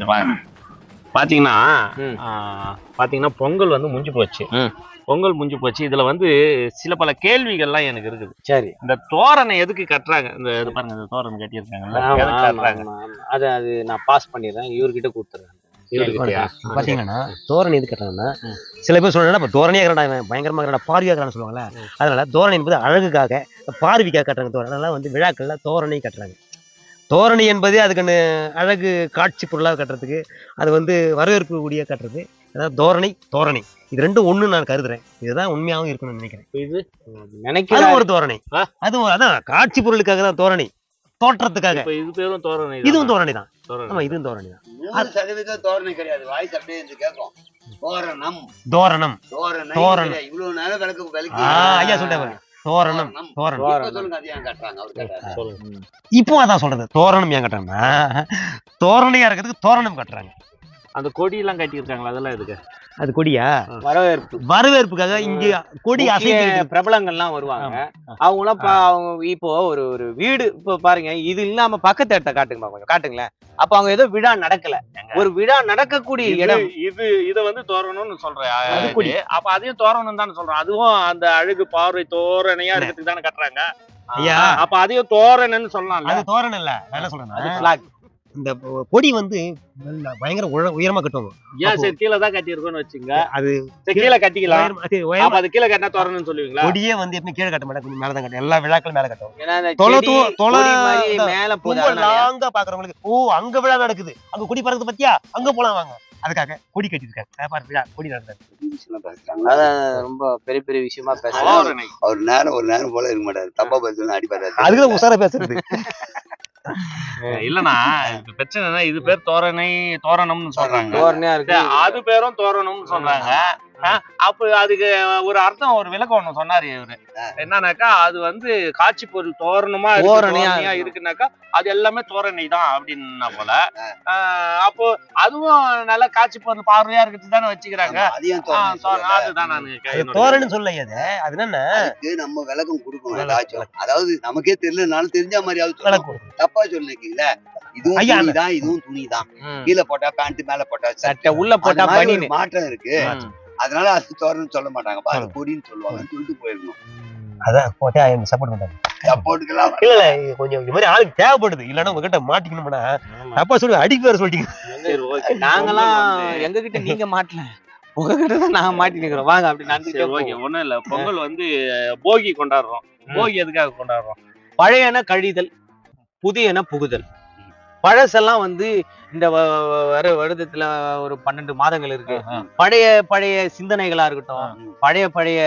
வாங்க. பாத்தீங்கன்னா பொங்கல் வந்து முடிஞ்சு போச்சு. பொங்கல் முடிஞ்சு போச்சு. இதுல வந்து சில பல கேள்விகள்லாம் எனக்கு இருக்குது. சரி. இந்த தோரணை எதுக்கு கட்டுறாங்க? இந்த இது பாருங்க இந்த தோரணை கட்டியிருக்காங்கல்ல. அது அது நான் பாஸ் பண்ணிடுறேன். இவர்கிட்ட கொடுத்துறேன்? பாத்தீங்கன்னா தோரணை எது கட்டுறாங்கன்னா சில பேர் சொல்றாங்க இப்போ தோரணையாக இவன் பயங்கரமாக இருக்கிறா பார்வையாக சொல்லுவாங்கல்ல. அதனால தோரணை என்பது அழகுக்காக பார்வைக்காக கட்டுறாங்க தோரணை. அதனால வந்து விழாக்கள்ல தோரணை கட்டுறாங்க. தோரணை என்பது அதுக்குன்னு அழகு காட்சி பொருளாக கட்டுறதுக்கு அது வந்து வரவேற்பு கூடிய கட்டுறது. அதாவது தோரணை தோரணை. இது ரெண்டும் ஒண்ணு நான் கருதுறேன். இதுதான் உண்மையாகவும் இருக்கணும்னு நினைக்கிறேன். இது அது நினைக்கிறேன் ஒரு தோரணை? அது அதான் காட்சி பொருளுக்காக தான் தோரணை. தோற்றத்துக்காக. இப்ப இது பேரும் தோரணை இதுவும் தோரணை தான். ஆமா இதுவும் தோரணை தான். சதவீதம் தோரணை கிடையாது. வாய்ஸ் அப்படியே கேட்கும். தோரணம். தோரணம். தோரணை தோரணம். இவ்வளவு நேரம் விளக்கு ஐயா சொல்லிட்டேன் தோரணம் தோரணம். இப்ப கட்டுறாங்க? அதான் சொல்றது. தோரணம் ஏன் கட்டுறாங்கன்னா தோரணையா இருக்கிறதுக்கு தோரணம் கட்டுறாங்க. அந்த கொடி எல்லாம் கட்டியிருக்காங்களா? அதெல்லாம் எதுக்கு? அது கொடியா? வரவேற்பு. வரவேற்புக்காக இங்க கொடி பிரபலங்கள்லாம் வருவாங்க. ஆமா. அவங்க இப்போ ஒரு ஒரு வீடு இப்போ பாருங்க இது இல்லாம பக்கத்து இடத்த காட்டுங்க கொஞ்சம். காட்டுங்களேன். அப்ப அவங்க ஏதோ விழா நடக்கல. ஒரு விழா நடக்கக்கூடிய இடம். இது இது வந்து தோரணம்னு சொல்றேன். அப்ப அதையும் தோரணம் தானே சொல்றோம். அதுவும் அந்த அழகு பார்வை தோரணையா இருக்கிறதுக்கு தானே கட்டுறாங்க. ஐயா. அப்ப அதையும் தோரணன்னு சொல்லலாம்ல. அது தோரணம் இல்ல என்ன சொல்றேன். இந்த கொடி வந்து நல்ல பயங்கர உய- உயரமா கட்டுவாங்க. ஏன் சரி கீழே தான் கட்டியிருக்கோன்னு வச்சுங்க. அது கீழே கட்டிக்கலாம். அது கீழே கட்டினா தோரணம்னு சொல்லுவீங்களா? கொடியே வந்து எப்பயும் கீழே கட்ட மாட்டாங்க கொஞ்சம் மேல தான் கட்டும். எல்லா விழாக்களும் மேல அந்த தொலை தொலை மேல? லாங்கா பாக்குறவங்களுக்கு ஓ அங்க விழா நடக்குது. அங்க கொடி பறக்குது பத்தியா? அங்க போலாம் வாங்க. அதுக்காக கொடி கட்டிருக்காங்க பாரு விழா கொடி பேசுறாங்க அதான் ரொம்ப பெரிய பெரிய விஷயமா தோரணை அவர் நேரம் ஒரு நேரம் போல இருக்க மாட்டாரு. தப்பா பேசுறது அடிப்பாரு அதுக்குதான் உசாரா பேசுறது. இல்லனா பிரச்சனை இது பேர் தோரணை தோரணம்னு சொல்றாங்க. தோரணையா இருக்கு. சரி, அது பேரும் தோரணம்னு சொல்றாங்க அப்ப அதுக்கு ஒரு அர்த்தம் ஒரு விளக்கம் ஒண்ணு சொன்னாரு இவரு. என்னன்னாக்கா அது வந்து காட்சி பொருள் தோரணமா தோரணையா தோரணையா இருக்கு. இருக்குனாக்கா அது எல்லாமே தோரணை தான் அப்படின்னா போல. அப்போ அதுவும் நல்ல காட்சி பொருள் பார்வையா இருக்கிறது தானே வச்சுக்கிறாங்க. தோரணை தோரணை. அதுதான் நான். தோரணைன்னு சொல்ல அது. என்னன்னா? நம்ம விளக்கம் கொடுக்கணும் அதாவது நமக்கே தெரியலனாலும் தெரிஞ்ச மாதிரியாவது தப்பா சொல்லிருக்கீங்களா? இதுவும் தான் இதுவும் துணி தான். கீழே போட்டா பேண்ட் மேல போட்டா சட்டை உள்ள போட்டா மாற்றம் இருக்கு. அதனால அது தோரணம் சொல்ல மாட்டாங்க. பாரு ஆமா. கொடின்னு சொல்லுவாங்க. சொல்லிட்டு போயிருக்கணும் அதான் போட்டே சப்போர்ட் பண்றாங்க. சப்போர்ட்டுக்கெல்லாம் இல்ல இல்ல கொஞ்சம் இந்த மாதிரி ஆளுக்கு தேவைப்படுது. இல்லன்னா உங்ககிட்ட மாட்டிக்கணும்னா தப்பா சொல்லி அடிக்க வேற சொல்லிட்டீங்க. வந்து- எங்க கிட்ட நீங்க மாட்டல. உங்ககிட்ட தான் நாங்க மாட்டி நிக்கிறோம் வாங்க அப்படி நடந்துட்டே. போவோம். ஒண்ணும் இல்ல. பொங்கல் வந்து போகி கொண்டாடுறோம். போகி எதுக்காக கொண்டாடுறோம்? பழையன கழிதல் புதியன புகுதல். பழசெல்லாம் வந்து இந்த வர வருடத்துல ஒரு பன்னெண்டு மாதங்கள் இருக்கு. பழைய பழைய சிந்தனைகளா இருக்கட்டும் பழைய பழைய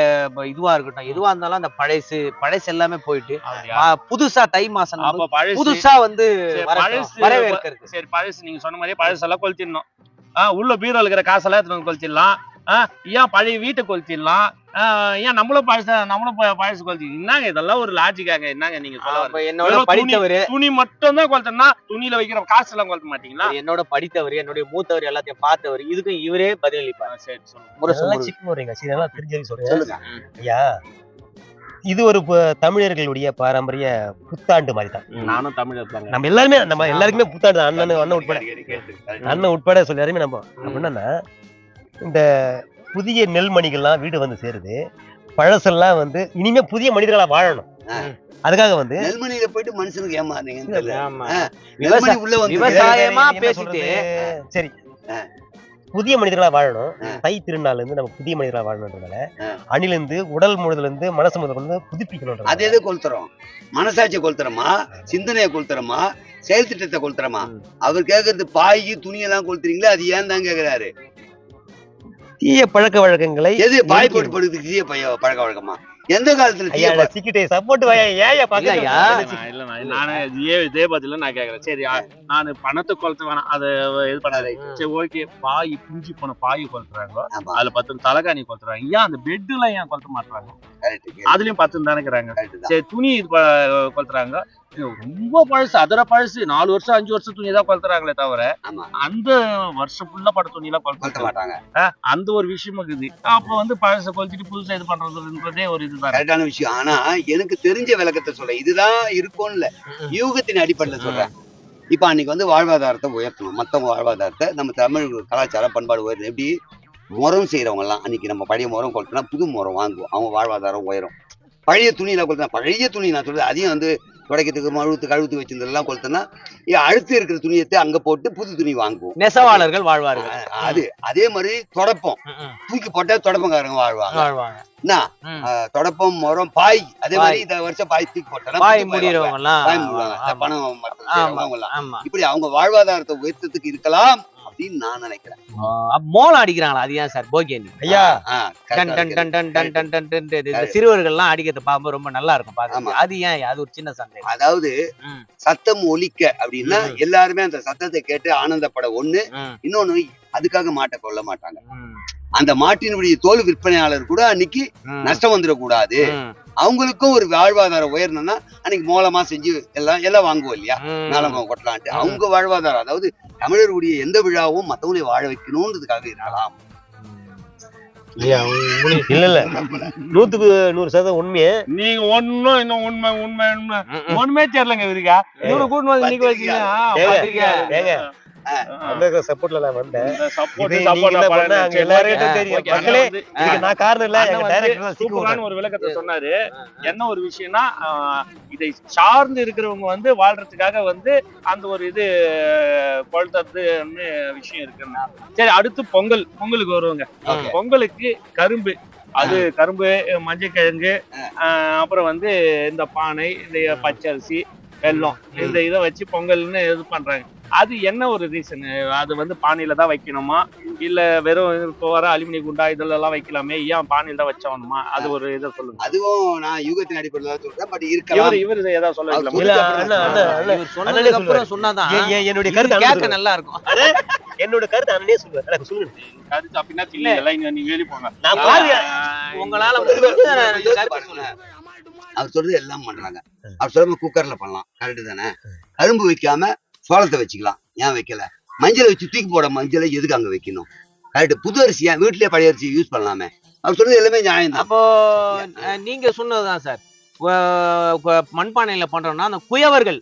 இதுவா இருக்கட்டும் எதுவா இருந்தாலும் அந்த பழசு பழசு எல்லாமே போயிட்டு புதுசா தை மாசம் புதுசா வந்து வரவேற்கிறது சரி பழசு நீங்க சொன்ன மாதிரியே பழசெல்லாம் கொளுத்திடணும். ஆ உள்ள பீரோல இருக்கிற காசெல்லாம் எடுத்துட்டு கொளுத்திடலாம். ஏன் பழைய வீட்டை கொளுத்திடலாம்? ஏன் நம்மளும் பழச நம்மளும் ப- பழசு கொளுத்தி என்னங்க இதெல்லாம் ஒரு லாஜிக்காங்க என்னங்க நீங்க சொல்ல? என்னோட படித்தவரு துணி மட்டும் தான் கொளுத்தனா துணியில வைக்கிற காசு எல்லாம் கொளுத்த மாட்டீங்களா? என்னோட படித்தவர் என்னுடைய மூத்தவர் எல்லாத்தையும் பார்த்தவர் இதுக்கும் இவரே பதிலளிப்பார். சரி சொல்லுங்க. சிக்கன் வரீங்க சரி நல்லா தெரிஞ்சது சொல்றேன். சொல்லுங்க. ஐயா இது ஒரு தமிழர்களுடைய பாரம்பரிய புத்தாண்டு மாதிரி தான் நானும் தமிழர் நம்ம எல்லாருமே நம்ம எல்லாருக்குமே புத்தாண்டு தான். அண்ணன் அண்ணன் உட்பட. அண்ணன் உட்பட சொல்லி யாருமே நம்ம அப்படின்னா இந்த புதிய நெல்மணிகள்லாம் வீடு வந்து சேருது. பழசெல்லாம் வந்து இனிமே புதிய மனிதர்களா வாழணும். அதுக்காக வந்து நெல்மணியில போயிட்டு மனுஷனுக்கு வந்து விவசாயமா பேசிட்டு? சரி. புதிய மனிதர்களா வாழணும். தை திருநாள்ல இருந்து நம்ம புதிய மனிதர்களா வாழணுன்றதால ஆ. அணிலிருந்து உடல் முழுதுல இருந்து மனசு முதல்ல இருந்து புதுப்பிக்கணும் அது எது கொளுத்துறோம்? மனசாட்சியை கொளுத்துறோமா? சிந்தனையை கொளுத்துறோமா? செயல் திட்டத்தை கொளுத்துறோமா? அவர் கேக்குறது பாய் துணியெல்லாம் கொளுத்துறீங்களா? அது ஏன் தான் கேக்குறாரு? தீய பழக்க வழக்கங்களை எது பாய் போட்டு படுக்கிறதுக்கு தீய பைய பழக்க வழக்கமா? எந்த காலத்துல தீய ஐயா சிக்கிட்டே சப்போர்ட் வாயா ஏயா பாக்க இல்லையா? இல்லண்ணா, இல்லண்ணா, நானு இதே இதே பதில நான் கேக்குறேன். சரி நானு பணத்தை கொளுத்த வேணாம் அதை இது பண்ணாரு சரி ஓகே. பாய் பிஞ்சு போன பாய் கொளுத்துறாங்க அதுல பத்து தலைகாணி கொளுத்துறாங்க. ஏன் அந்த பெட்ல ஏன் கொளுத்த மாட்டாங்க கரெக்ட் அதுலயும் பத்து தானேக்கிறாங்க சரி துணி இது கொளுத்துறாங்க. ரொம்ப பழசு. அதர பழசு. நாலு வருஷம் அஞ்சு வருஷம் துணி தான் கொளுத்துறாங்களே தவிர. அந்த வருஷம் ஃபுல்லா பட துணி எல்லாம் மாட்டாங்க. அந்த ஒரு விஷயம் இருக்குது. அப்ப வந்து பழச கொளுத்திட்டு புதுசா இது பண்றதுன்றதே ஒரு இதுதான் கரெக்டான விஷயம். ஆனா எனக்கு தெரிஞ்ச விளக்கத்தை சொல்றேன். இதுதான் இருக்கும்ல. யூகத்தின் அடிப்படையில சொல்றேன். இப்போ அன்னைக்கு வந்து வாழ்வாதாரத்தை உயர்த்தணும். மத்தவங்க வாழ்வாதாரத்தை நம்ம தமிழ் கலாச்சார பண்பாடு உயர்த்தணும். எப்படி? முறம் செய்யறவங்க எல்லாம் அன்னைக்கு நம்ம பழைய முறம் கொளுத்தினா புது முறம் வாங்குவோம். அவங்க வாழ்வாதாரம் உயரும். பழைய துணியில கொளுத்தினா பழைய துணி நான் சொல்றது அதையும் வந்து துடைக்கிறதுக்கு மழுத்து கழுத்து வச்சிருந்ததெல்லாம் கொளுத்தினா அழுத்து இருக்கிற துணியத்தை அங்க போட்டு புது துணி வாங்குவோம். நெசவாளர்கள் வாழ்வார்கள். அது அதே மாதிரி தொடப்பம். தூக்கி போட்டா தொடப்பங்காரங்க வாழ்வாங்க. என்ன? தொடப்பம் முறம் பாய். அதே மாதிரி இந்த வருஷம் பாய் தூக்கி போட்டா பாய் முடிவாங்க. பணம் இப்படி அவங்க வாழ்வாதாரத்தை உயர்த்தத்துக்கு இருக்கலாம் அப்படின்னு நான் நினைக்கிறேன். மோளம் அடிக்கிறாங்களா? அது ஏன் சார் போகி அன்னைக்கு ஐயா. டன் டன். டன் டன் டன் டன் டன் டன் இந்த சிறுவர்கள்லாம் அடிக்கிறத பார்க்கும்போது ரொம்ப நல்லா இருக்கும். பாக்க அது ஏன் அது ஒரு சின்ன சந்தேகம் அதாவது. சத்தம் ஒலிக்க அப்படின்னா. எல்லாருமே அந்த சத்தத்தை கேட்டு ஆனந்தப்பட ஒண்ணு இன்னொன்னு அதுக்காக மாட்டை கொள்ள மாட்டாங்க. அந்த மாட்டினுடைய தோல் விற்பனையாளர் கூட அன்னைக்கு நஷ்டம் வந்துடக்கூடாது. அவங்களுக்கும் ஒரு வாழ்வாதாரம் உயரணும்னா அன்னைக்கு மூலமா செஞ்சு எல்லாம் எல்லாம் வாங்குவோம் இல்லையா. நாளமா கொட்டலான்ட்டு. அவங்க வாழ்வாதாரம் அதாவது தமிழருடைய எந்த விழாவும் மத்தவங்களை வாழ வைக்கணும்ன்றதுக்காக இருக்கலாம் ஐயா இல்ல இல்ல. நூத்துக்கு நூறு சதவீதம் உண்மையே. நீங்க ஒண்ணும் இன்னும் உண்மை உண்மை உண்மை. ஒண்ணுமே தெரியலங்க இவருக்கா? இவரு கூட்டு வந்து வச்சீங்க சப்போர்ட்ல நான் வந்தேன். நான் காரணம் இல்ல. டைரக்டர் ஒரு விளக்கத்தை சொன்னாரு. என்ன ஒரு விஷயம்னா இதை சார்ந்து இருக்கிறவங்க வந்து வாழ்றதுக்காக வந்து அந்த ஒரு இது கொளுத்துறதுன்னு விஷயம் இருக்குன்னா. சரி அடுத்து பொங்கல். பொங்கலுக்கு வருவாங்க. பொங்கலுக்கு கரும்பு. அது கரும்பு மஞ்சள் கிழங்கு ஆஹ், அப்புறம் வந்து இந்த பானை இந்த பச்சரிசி வெல்லம் இந்த இதை வச்சு பொங்கல்னு இது பண்றாங்க. அது என்ன ஒரு ரீசன் அது வந்து பானையில தான் வைக்கணுமா? இல்ல வெறும் இப்போ வர அலுமினிய குண்டா இதுல எல்லாம் வைக்கலாமே? ஏன் பானையில தான் வச்சவனுமா அது ஒரு இதை சொல்லுங்க. அதுவும் நான் யூகத்தின் அடிப்படையில் தான் சொல்றேன் பட் இருக்கலாம். இவர் இவர் இதை ஏதாவது சொல்ல வைக்கலாமா? சொன்னாதான். என்- என்- என்னுடைய கருத்து கேட்க நல்லா இருக்கும். என்னோட கருத்து அண்ணனே சொல்லுவாரு. எனக்கு சொல்லுங்க. கருத்து அப்படின்னா இல்ல நீங்க நீங்க வெளிய போங்க நான் பாருங்க உங்களால அவர் சொல்றது பாருங்களேன். அவர் சொல்றது எல்லாம் பண்றாங்க. அவர் சொல்றது குக்கர்ல பண்ணலாம். கரெக்ட் தானே? கரும்பு வைக்காம சோளத்தை வச்சுக்கலாம். ஏன் வைக்கல? மஞ்சளை வச்சு தூக்கி போட மஞ்சளை எதுக்கு அங்க வைக்கணும்? கரெக்ட் புது அரிசி ஏன்? வீட்லயே பழைய அரிசி யூஸ் பண்ணலாமே. அவர் சொல்றது எல்லாமே நியாயம் அப்போ நீங்க சொன்னதுதான் சார். மண்பானையில பண்றோம்னா அந்த குயவர்கள்.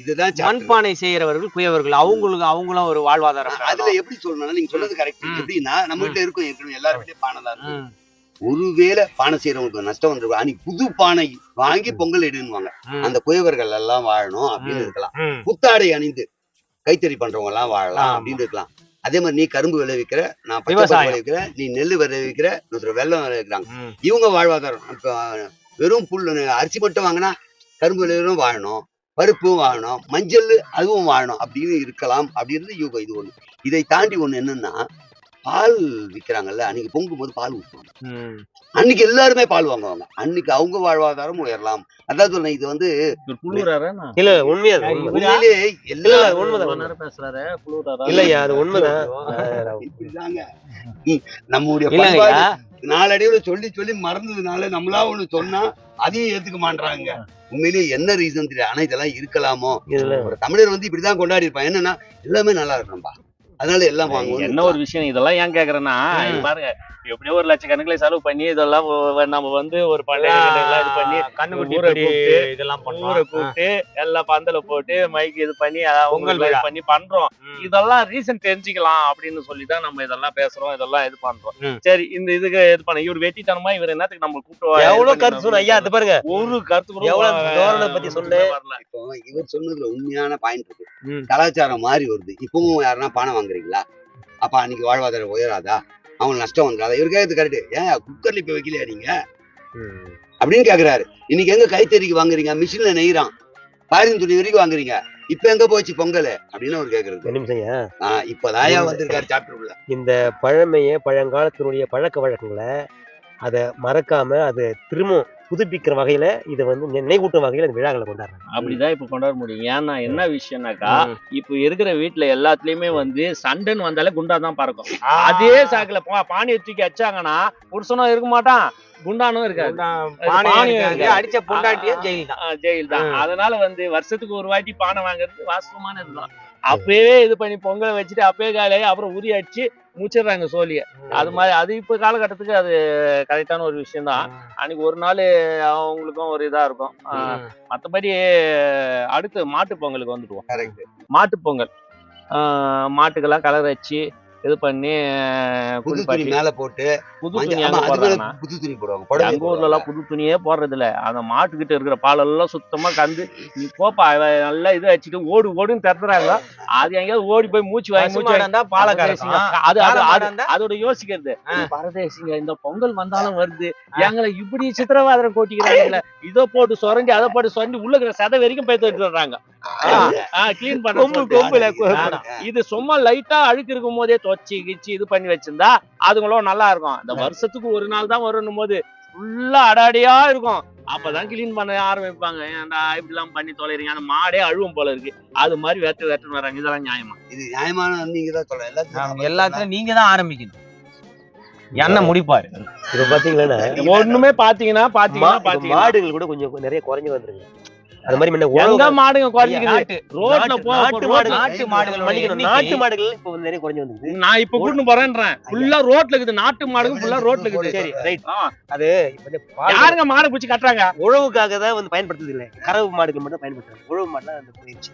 இதுதான். மண்பானை செய்யறவர்கள் குயவர்கள். அவங்களுக்கு அவங்களும் ஒரு வாழ்வாதாரம் அதுல எப்படி சொல்லணும்னா நீங்க சொல்றது கரெக்ட். எப்படின்னா நம்ம வீட்டுல இருக்கும் ஏற்கனவே எல்லார் வீட்லயும் பானை தான் இருக்கும் ஒருவேளை பானை செய்யறவங்களுக்கு நஷ்டம் வந்துருக்கும். அன்னைக்கு புது பானை வாங்கி பொங்கல் இடுன்னுவாங்க. ம், அந்த குயவர்கள் எல்லாம் வாழணும் அப்படின்னு. இருக்கலாம். புத்தாடை அணிந்து கைத்தறி பண்றவங்க எல்லாம் வாழலாம். அப்படின்னு இருக்கலாம். அதே மாதிரி நீ கரும்பு விளைவிக்கிற நான் பச்சை விளைவிக்கிறேன் நீ நெல் விளைவிக்கிற வெள்ளம் விளைவிக்கிறாங்க. இவங்க வாழ்வாதாரம். இப்போ வெறும் புல் அரிசி மட்டும் வாங்கினா கரும்பு விளைவிலும் வாழணும் பருப்பும் வாழணும் மஞ்சள் அதுவும் வாழணும் அப்படின்னு இருக்கலாம் அப்படின்றது யூகம். இது ஒண்ணு. இதை தாண்டி ஒண்ணு என்னன்னா பால் விக்கிறாங்கல்ல அன்னைக்கு பொங்கும் போது பால் ஊற்றுவாங்க ம். அன்னைக்கு எல்லாருமே பால் வாங்குவாங்க. அன்னைக்கு அவங்க வாழ்வாதாரம் உயரலாம். அதான் சொன்னேன் இது வந்து? இல்ல உண்மையா. உண்மையிலே இல்ல எல்லா உண்மைதான். பேசுறாரு இல்லையா அது உண்மைதான். நம்முடைய நாளடைவுல சொல்லி சொல்லி மறந்ததுனால நம்மளா ஒண்ணு சொன்னா அதையும் ஏத்துக்க மாட்டாங்க உண்மையிலேயே என்ன ரீசன் தெரியல ஆனா இதெல்லாம் இருக்கலாமோ? ஒரு தமிழர் வந்து இப்படிதான் கொண்டாடி இருப்பான் என்னன்னா எல்லாமே நல்லா இருக்கணும்பா. அதனால எல்லாம் வாங்குவோம் என்ன ஒரு விஷயம் இதெல்லாம் ஏன் கேக்குறேன்னா பாருங்க எப்படியோ ஒரு லட்சக்கணக்கில் செலவு பண்ணி இதெல்லாம் நம்ம வந்து ஒரு பழைய இது பண்ணி கண்ணுக்குட்டி இதெல்லாம் ஊரை கூப்பிட்டு எல்லாம் பந்தல போட்டு மைக் இது பண்ணி விழா. பண்ணி பண்றோம். இதெல்லாம் ரீசன் தெரிஞ்சுக்கலாம் அப்படின்னு சொல்லி தான் நம்ம இதெல்லாம் பேசுறோம் இதெல்லாம் இது பண்றோம். சரி இந்த இதுக்கு இது பண்ண இவர் வெட்டித்தனமா இவர் என்னத்துக்கு நம்ம கூப்பிட்டு எவ்வளவு கருத்து சொன்ன ஐயா அது பாருங்க ஒரு கருத்து கூட எவ்வளவு பத்தி. வரல. இப்போ இவர் சொன்னதுல உண்மையான பாயிண்ட் இருக்கு. கலாச்சாரம் மாறி வருது இப்பவும் யாருன்னா பணம் வாங்குறீங்களா? அப்ப அன்னைக்கு வாழ்வாதாரம் உயராதா? அவங்களுக்கு நஷ்டம் வந்துடாதா? இவர் கேட்கறது கரெக்ட் ஏன் குக்கர்ல இப்ப வைக்கலையா நீங்க? அப்படின்னு கேக்குறாரு. இன்னைக்கு எங்க கைத்தறிக்கு வாங்குறீங்க? மிஷின்ல நெய்றான். பாரின் துணி வரைக்கும் வாங்குறீங்க. இப்ப எங்க போச்சு பொங்கல்? அப்படின்னு அவர் கேக்குறது. ஆஹ் இப்பதாயா வந்திருக்காரு சாப்டர் உள்ள? இந்த பழமைய பழங்காலத்தினுடைய பழக்க வழக்கங்களை அதை மறக்காம அதை திரும்ப புதுப்பிக்கிற வகையில இதை வந்து நினைவூட்டும் வகையில இந்த விழாக்களை கொண்டாடுறாங்க. அப்படிதான் இப்ப கொண்டாட முடியும். ஏன்னா என்ன விஷயம்னாக்கா. இப்ப இருக்கிற வீட்டுல எல்லாத்துலயுமே வந்து சண்டைன்னு வந்தாலே குண்டா தான் பறக்கும் அதே சாக்குல பானையை தூக்கி வச்சாங்கன்னா புருஷனும் இருக்க மாட்டான் குண்டானும் இருக்காது. அடிச்ச பொண்டாட்டியும் ஜெயில் தான் ஜெயில் தான். அதனால வந்து வருஷத்துக்கு ஒரு வாட்டி பானை வாங்குறது வாஸ்தவமான இதுதான் அப்பயே இது பண்ணி பொங்கல் வச்சுட்டு அப்பயே காலையாகி அப்புறம் உரி அடிச்சு முடிச்சிடுறாங்க சோழிய. அது மாதிரி அது இப்ப காலகட்டத்துக்கு அது கரெக்டான ஒரு விஷயம் தான் அன்னைக்கு ஒரு நாள் அவங்களுக்கும் ஒரு இதா இருக்கும். மத்தபடி அடுத்து மாட்டு பொங்கலுக்கு வந்துடுவோம். மாட்டு பொங்கல். மாட்டுக்கெல்லாம் கலர் வச்சு இது பண்ணி புது துணி மேல போட்டு புது துணி அங்க போடுறாங்கன்னா புது துணி போடுவாங்க. புடவை எங்க ஊர்ல எல்லாம் புது துணியே போடுறது இல்ல அந்த மாட்டுக்கிட்ட இருக்கிற பாலெல்லாம் சுத்தமா கந்து நீ போப்பா நல்லா இது வச்சுட்டு ஓடு ஓடுன்னு திறத்துறாங்க அது எங்கேயாவது ஓடி போய் மூச்சு வாங்கி மூச்சு வாங்கி. இருந்தா பாலை பரதேசிங்க. கறக்கும். அது அது? அதோட யோசிக்கிறது. பரதேசிங்க இந்த பொங்கல் வந்தாலும் வருது. எங்களை இப்படி சித்திரவாதம் கோட்டிக்கிறாங்கல்ல இதோ போட்டு சொரண்டி அதை போட்டு சொரண்டி உள்ள இருக்கிற சதை வரைக்கும் போய் தோட்டு வர்றாங்க. கிளீன் பண்ண கொம்பு. கொம்புல. இது சும்மா லைட்டா அழுக்கு இருக்கும் போதே தொச்சி கிச்சி இது பண்ணி வச்சிருந்தா அதுங்களும் நல்லா இருக்கும். இந்த வருஷத்துக்கு ஒரு நாள் தான் வரணும் போது ஃபுல்லா அடாடியா இருக்கும். அப்பதான் கிளீன் பண்ண ஆரம்பிப்பாங்க. ஏன்டா இப்படி எல்லாம் பண்ணி தொலைறீங்க? அந்த மாடே அழுவும் போல இருக்கு. அது மாதிரி வெட்டு வெட்டுன்னு வராங்க இதெல்லாம் நியாயமா? இது நியாயமான நீங்க தான் சொல்ல எல்லாத்தையும் எல்லாத்துலயும் நீங்க தான் ஆரம்பிக்கணும். எண்ணெய் முடிப்பாரு? இப்ப பாத்தீங்கன்னா ஒண்ணுமே பாத்தீங்கன்னா பாத்தீங்கன்னா. மாடுகள் கூட கொஞ்சம் நிறைய குறைஞ்சு வந்துருங்க. அது மாதிரி எங்க மாடுங்க குறைஞ்சிக்குது? ரோட்ல போ நாட்டு மாடுகள் நாட்டு மன்னிக்கணும், மாடுகள் இப்ப வந்து நிறைய குறைஞ்சு வந்துருது. நான் இப்ப கூட்டிட்டு போறேன்றேன். ஃபுல்லா ரோட்ல இருக்குது. நாட்டு மாடுங்க ஃபுல்லா ரோட்ல இருக்குது. சரி ரைட் அது யாருங்க மாடு பிடிச்சி கட்டுறாங்க? உழவுக்காக தான் வந்து பயன்படுத்துறது இல்ல. கறவு மாடுகள் மட்டும் பயன்படுத்துறாங்க. உழவு மாடுலாம் வந்து போயிடுச்சு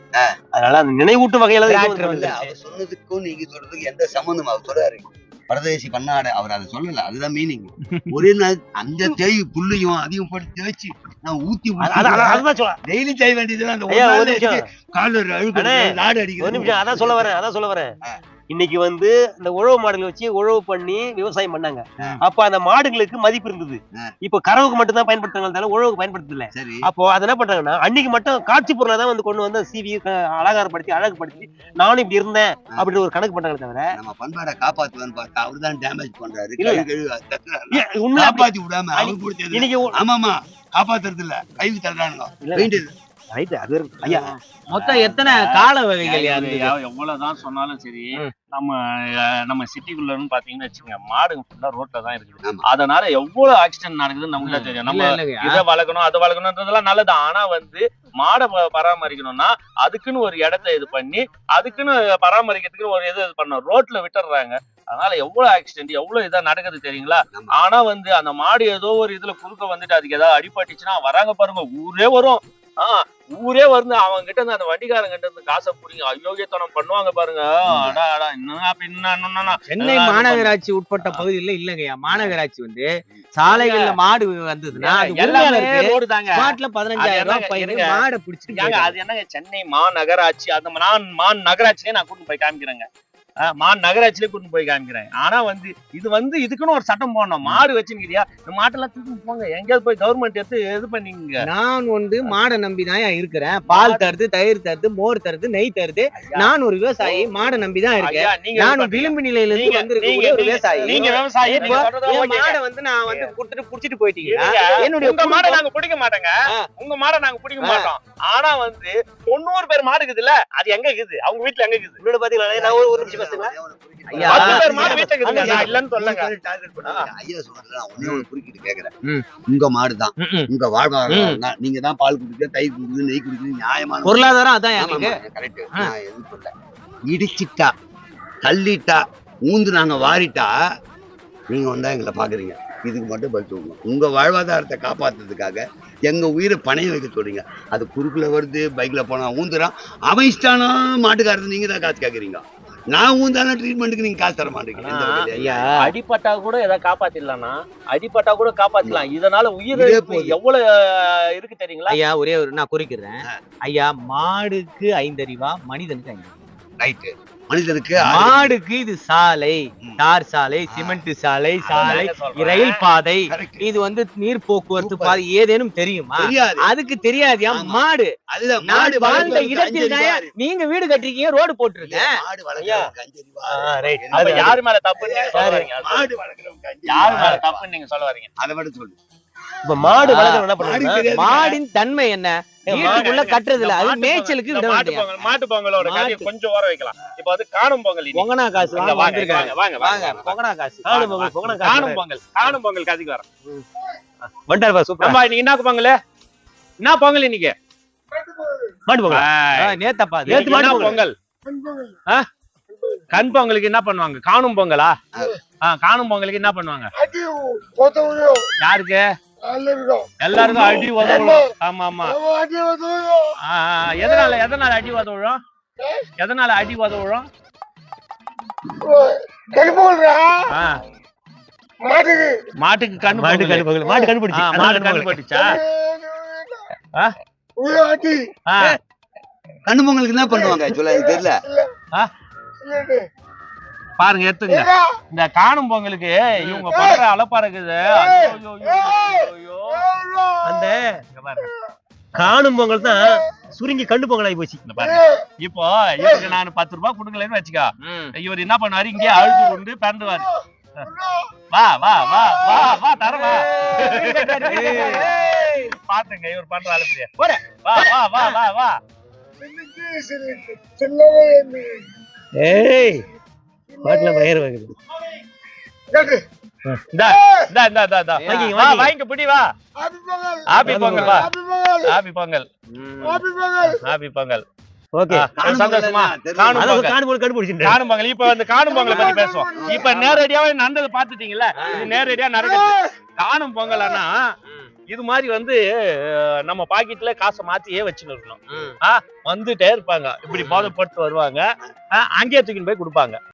அதனால அந்த நினைவூட்டும் வகையில தான் சொன்னதுக்கும் நீங்க சொல்றதுக்கு எந்த சம்மந்தம் அவர் சொல்றாரு பரதேசி பண்ணாட அவர் அதை சொல்லல. அதுதான் மீனிங் ஒரே நாள் அந்த தேய் புல்லையும் அதையும் போட்டு தேய்ச்சி நான் ஊத்தி டெய்லி செய்ய வேண்டியதுல அந்த ஒரு அழுக்கு நாடு அடிக்கிறது. அதான் சொல்ல வரேன் அதான் சொல்ல வரேன். இன்னைக்கு வந்து இந்த உழவு மாடுகள் வச்சு உழவு பண்ணி விவசாயம் பண்ணாங்க. அப்ப அந்த மாடுகளுக்கு மதிப்பு இருந்தது. இப்ப கறவுக்கு மட்டும் தான் பயன்படுத்துறாங்க உழவுக்கு பயன்படுத்தல. அப்போ அதை என்ன பண்றாங்கன்னா அன்னைக்கு மட்டும் காட்சி பொருளை தான் வந்து கொண்டு வந்து சிவி அலங்காரப்படுத்தி அழகுபடுத்தி நானும் இப்படி இருந்தேன் அப்படின்னு ஒரு கணக்கு பண்றாங்க தவிர நம்ம பண்பாடை காப்பாத்துவான்னு பார்த்தா அவரு தான் டேமேஜ் பண்றாரு காப்பாத்தி விடாம கொடுத்தது இன்னைக்கு ஒ- ஆமாமா காப்பாத்துறது இல்ல கைவி தள்ளுறானுங்க ரைட் அது. ஐயா. மொத்தம் எத்தனை கால வகைகள் எவ்வளவுதான் சொன்னாலும் சரி. நம்ம நம்ம சிட்டிக்குள்ளன்னு பாத்தீங்கன்னு வச்சுக்கோங்க மாடுங்க ஃபுல்லா ரோட்ல தான் இருக்குது. அதனால எவ்வளவு ஆக்சிடென்ட் நடக்குதுன்னு நமக்கு தெரியும். நம்ம. இதை வளர்க்கணும் அதை வளர்க்கணும்ன்றதெல்லாம் நல்லது. ஆனா வந்து மாடை பராமரிக்கணும்னா அதுக்குன்னு ஒரு இடத்த இது பண்ணி அதுக்குன்னு பராமரிக்கிறதுக்கு ஒரு இது இது பண்ணணும். ரோட்ல விட்டுறாங்க அதனால எவ்வளவு ஆக்சிடென்ட் எவ்வளவு இதா நடக்குது தெரியுங்களா. ஆனா வந்து அந்த மாடு ஏதோ ஒரு இதுல குறுக்க வந்துட்டு அதுக்கு ஏதாவது அடிபட்டுச்சுன்னா வராங்க பாருங்க ஊரே வரும். ஆஹ் ஊரே வந்து அவங்க கிட்ட இருந்து அந்த வண்டிக்காரங்க கிட்ட இருந்து காசை புடிங்க. அயோக்கியத்தனம் பண்ணுவாங்க பாருங்க. அடா அடா இன்னும் அப்ப இன்னும் இன்னும் சென்னை மாநகராட்சி உட்பட்ட பகுதியில இல்லைங்கய்யா. மாநகராட்சி வந்து சாலைகள்ல மாடு வந்ததுன்னா ரோடு தாங்க. மாட்டுல பதினஞ்சாயிரம் ரூபாய்? மாடை போயிட்டாங்க. அது என்னங்க சென்னை மாநகராட்சி? அந்த நான் மான் நகராட்சியிலே நான் கூட்டிட்டு போய் காமிக்கிறேங்க. மான் நகராட்சியிலே கூட்டிட்டு போய் காமிக்கிறேன். ஆனா வந்து இது வந்து இதுக்குன்னு ஒரு சட்டம் போடணும். மாடு வச்சுக்கிறியா இந்த மாட்டெல்லாம் தூக்கி போங்க. எங்கேயாவது போய் கவர்மெண்ட் எடுத்து இது பண்ணீங்க நான் வந்து மாடை நம்பி தான் இருக்கிறேன். பால் தருது தயிர் தருது மோர் தருது நெய் தருது. நான் ஒரு விவசாயி மாடை நம்பி தான் இருக்கேன் இது விளிம்பு நிலையில இருந்து வந்திருக்கக்கூடிய ஒரு விவசாயி. நீங்க விவசாயி. மாடை வந்து நான் வந்து கொடுத்துட்டு புடிச்சிட்டு போயிட்டீங்கன்னா. என்னுடைய உங்க மாடை நாங்க பிடிக்க மாட்டோங்க. உங்க மாடை நாங்க பிடிக்க. மாட்டோம். ஆனா வந்து தொண்ணூறு பேர் மாடு இருக்குதுல்ல அது எங்க இருக்குது? அவங்க வீட்டுல எங்க இருக்குது? நான் ஒரு ஒரு நிமிஷம் சொல்லுங்க. உங்க மாடுதான். உங்க வாழ்வாதாரம். நீங்க தான் பால் குடிக்க தயிர் குடிக்குது நெய் குடிக்குது நியாயமான பொருளாதாரம் அதான் கரெக்ட். நான் எதுவும் சொல்ல இடிச்சிட்டா தள்ளிட்டா ஊந்து நாங்க வாரிட்டா நீங்க வந்தா எங்களை பாக்குறீங்க. இதுக்கு மட்டும் பதில் சொல்லணும் உங்க வாழ்வாதாரத்தை காப்பாத்துறதுக்காக எங்க உயிரை பணைய வைக்க சொல்றீங்க. அது குறுக்குல வருது பைக்ல போனா ஊந்துறான். அவன் இஷ்டானா மாட்டுக்காரது நீங்க தான் காசு கேக்குறீங்க. நான் ஊந்தானா ட்ரீட்மெண்ட்டுக்கு நீங்க காசு தர மாட்டீங்க. எந்த வகையில? ஐயா. அடிப்பட்டா கூட எதாவது காப்பாத்திடலாம்னா அடிப்பட்டா கூட காப்பாத்திடலாம். இதனால உயிர். எவ்வளவு இருக்கு தெரியுங்களா? ஐயா ஒரே ஒரு நான் குறிக்கிறேன். ஐயா மாடுக்கு ஐந்தறிவா மனிதனுக்கு ஐந்தறிவா. ரைட்டு மனிதனுக்கு மாடுக்கு இது சாலை. தார் சாலை சிமெண்ட் சாலை சாலை. ரயில் பாதை. இது வந்து நீர் போக்குவரத்து. பாதை. ஏதேனும் தெரியுமா? அதுக்கு தெரியாதியா. மாடு. நான் மாடு வாழ்ந்த இடத்தில். நீங்க வீடு கட்டிருக்கீங்க ரோடு அப்ப யாரு மேல அஞ்சறிவா. யாரு மேல தப்புன்னு நீங்க சொல்ல வரீங்க? அதை மட்டும் சொல்லு. இப்ப மாடு ஆ, வளர்க்கறவங்க என்ன பண்ணுவாங்க. மாடின் தன்மை என்ன? வீட்டுக்குள்ள கட்டுறது இல்ல அது மாட்டு மேய்ச்சலுக்கு பொங்கல், விட மாட்டு பொங்கல் மாட்டு பொங்கலோட கதையை மாட்டு- கொஞ்சம் ஓர வைக்கலாம். இப்ப வந்து காணும் பொங்கல். பொங்கனா காசு. வாங்க வாங்க, வாங்க. பொங்கனா காசு. காணும் பொங்கல், காசு. காணும் பொங்கல் காணும் பொங்கல் கதைக்கு வரேன் வந்துட்டாருப்பா சூப்பர். இன்னைக்கு என்ன பொங்கல்? என்ன பொங்கல் இன்னைக்கு? மாட்டு பொங்கல். நேத்தப்பா அது. நேத்து மாட்டு பொங்கல். கண் பொங்கலுக்கு என்ன பண்ணுவாங்க? காணும் பொங்கலா? காணும் பொங்கலுக்கு என்ன பண்ணுவாங்க? யாருக்கு? எல்லாருக்கும் அடி உதவும் ஆமா ஆமா. எதனால எதனால அடி உதவுறோம்? எதனால அடி உதவுறோம்? ஆ, மாட்டுக்கு. கண் மாட்டு. கண்டு பொங்கல் மாட்டு கண்டு ஆ, பிடிச்சி மாடு கண் பட்டுச்சா? ஆ, கண்ணு பொங்கலுக்கு என்ன பண்ணுவாங்க? சொல்ல எனக்கு தெரியல பாருங்க எடுத்துங்க. இந்த காணும் பொங்கலுக்கு இவங்க பண்ற அலப்பா இருக்குது. அந்த இங்க பாருங்க. காணும் பொங்கல் தான் சுருங்கி கண்டு பொங்கல் ஆகி போச்சு இப்போ இவருக்கு நான் பத்து ரூபாய் கொடுக்கலன்னு வச்சுக்கோ. இவர் என்ன பண்ணுவாரு? இங்கேயே அழுது கொண்டு பிறந்துவாரு வா வா வா வா வா தர வா. பாத்துங்க இவர் பண்ற அழுப்பிய வா வா வா வா வா. ஏய் பாட்டுல பயிர் இந்தா வாங்கிக்க, வா வாங்கிக்க. வாங்கிக்க புடி வா. ஹாப்பி பொங்கல் வா. Happy Pongal happy Pongal. சந்தோஷமா காணும் பொங்கல் இப்ப வந்து காணும் பொங்கலை பத்தி பேசுவோம். இப்ப நேரடியாவே நடந்தது பாத்துட்டீங்கல்ல இது நேரடியா நடக்குது. காணும் பொங்கல்னா இது மாதிரி வந்து நம்ம பாக்கெட்ல காசை மாத்தியே வச்சுன்னு இருக்கணும் ஆ, வந்துட்டே இருப்பாங்க. இப்படி போதை போட்டு வருவாங்க. அங்கேயே தூக்கின்னு போய் கொடுப்பாங்க.